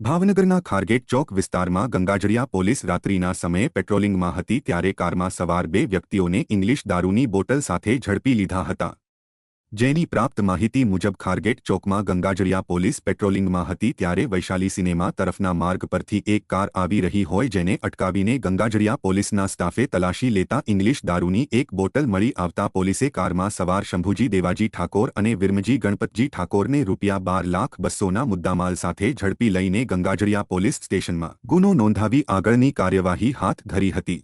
ભાવનગરના ખારગેટ ચોક વિસ્તારમાં ગંગાજળિયા પોલીસ રાત્રિના સમયે પેટ્રોલિંગમાં હતી ત્યારે કારમાં સવાર બે વ્યક્તિઓને ઇંગ્લિશ દારૂની બોટલ સાથે ઝડપી લીધા હતા. જેની પ્રાપ્ત માહિતી મુજબ ખારગેટ ચોકમાં ગંગાજળિયા પોલીસ પેટ્રોલિંગમાં હતી ત્યારે વૈશાલી સિનેમા તરફના માર્ગ પરથી એક કાર આવી રહી હોય જેને અટકાવીને ગંગાજળિયા પોલીસના સ્ટાફે તલાશી લેતા ઇંગ્લિશ દારૂની એક બોટલ મળી આવતા પોલીસે કારમાં સવાર શંભુજી દેવાજી ઠાકોર અને વિરમજી ગણપતજી ઠાકોરને રૂપિયા બાર લાખ બસ્સોના મુદ્દામાલ સાથે ઝડપી લઈને ગંગાજળિયા પોલીસ સ્ટેશનમાં ગુનો નોંધાવી આગળની કાર્યવાહી હાથ ધરી હતી.